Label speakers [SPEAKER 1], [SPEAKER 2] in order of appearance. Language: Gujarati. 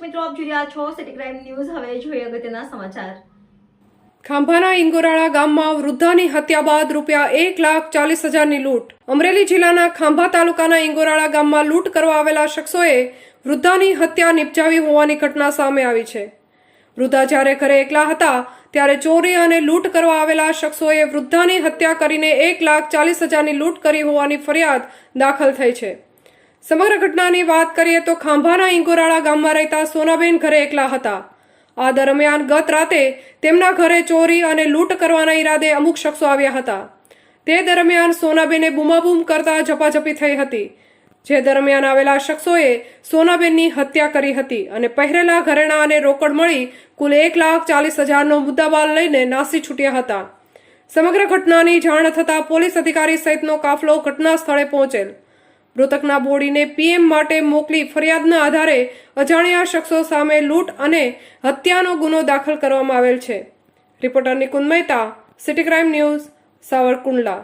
[SPEAKER 1] આપ જોઈ રહ્યા છો સિટી ક્રાઇમ ન્યૂઝ હવે જોઈએ અગત્યના સમાચાર.
[SPEAKER 2] ખાંભાના ઇંગોરાળા ગામમાં વૃદ્ધાની હત્યા બાદ રૂપિયા એક લાખ ચાલીસ હજારની લૂંટ. અમરેલી જિલ્લાના ખાંભા તાલુકાના ઇંગોરાળા ગામમાં લૂંટ કરવા આવેલા શખ્સોએ વૃદ્ધાની હત્યા નિપજાવી હોવાની ઘટના સામે આવી છે. વૃદ્ધા જ્યારે ઘરે એકલા હતા, ત્યારે ચોરી અને લૂંટ કરવા આવેલા શખ્સોએ વૃદ્ધાની હત્યા કરીને એક લાખ ચાલીસ હજારની લૂંટ કરી હોવાની ફરિયાદ દાખલ થઈ છે. સમગ્ર ઘટનાની વાત કરીએ તો ખાંભાના ઇંગોરાળા ગામમાં રહેતા સોનાબેન ઘરે એકલા હતા. આ દરમિયાન ગત રાતે તેમના ઘરે ચોરી અને લૂંટ કરવાના ઈરાદે અમુક શખ્સો આવ્યા હતા. તે દરમિયાન સોનાબેને બૂમાબૂમ કરતા ઝપાઝપી થઈ હતી. જે દરમિયાન આવેલા શખ્સોએ સોનાબેનની હત્યા કરી હતી અને પહેરેલા ઘરેણા અને રોકડ મળી કુલ એક લાખ ચાલીસ હજારનો મુદ્દાબાલ લઈને નાસી છૂટ્યા હતા. સમગ્ર ઘટનાની જાણ થતાં પોલીસ અધિકારી સહિતનો કાફલો ઘટના સ્થળે પહોંચેલ. મૃતકના બોડીને પીએમ માટે મોકલી ફરિયાદના આધારે અજાણ્યા શખ્સો સામે લૂંટ અને હત્યાનો ગુનો દાખલ કરવામાં આવેલ છે. Reporter Nikunj Mehta, city crime news, Savarkundla.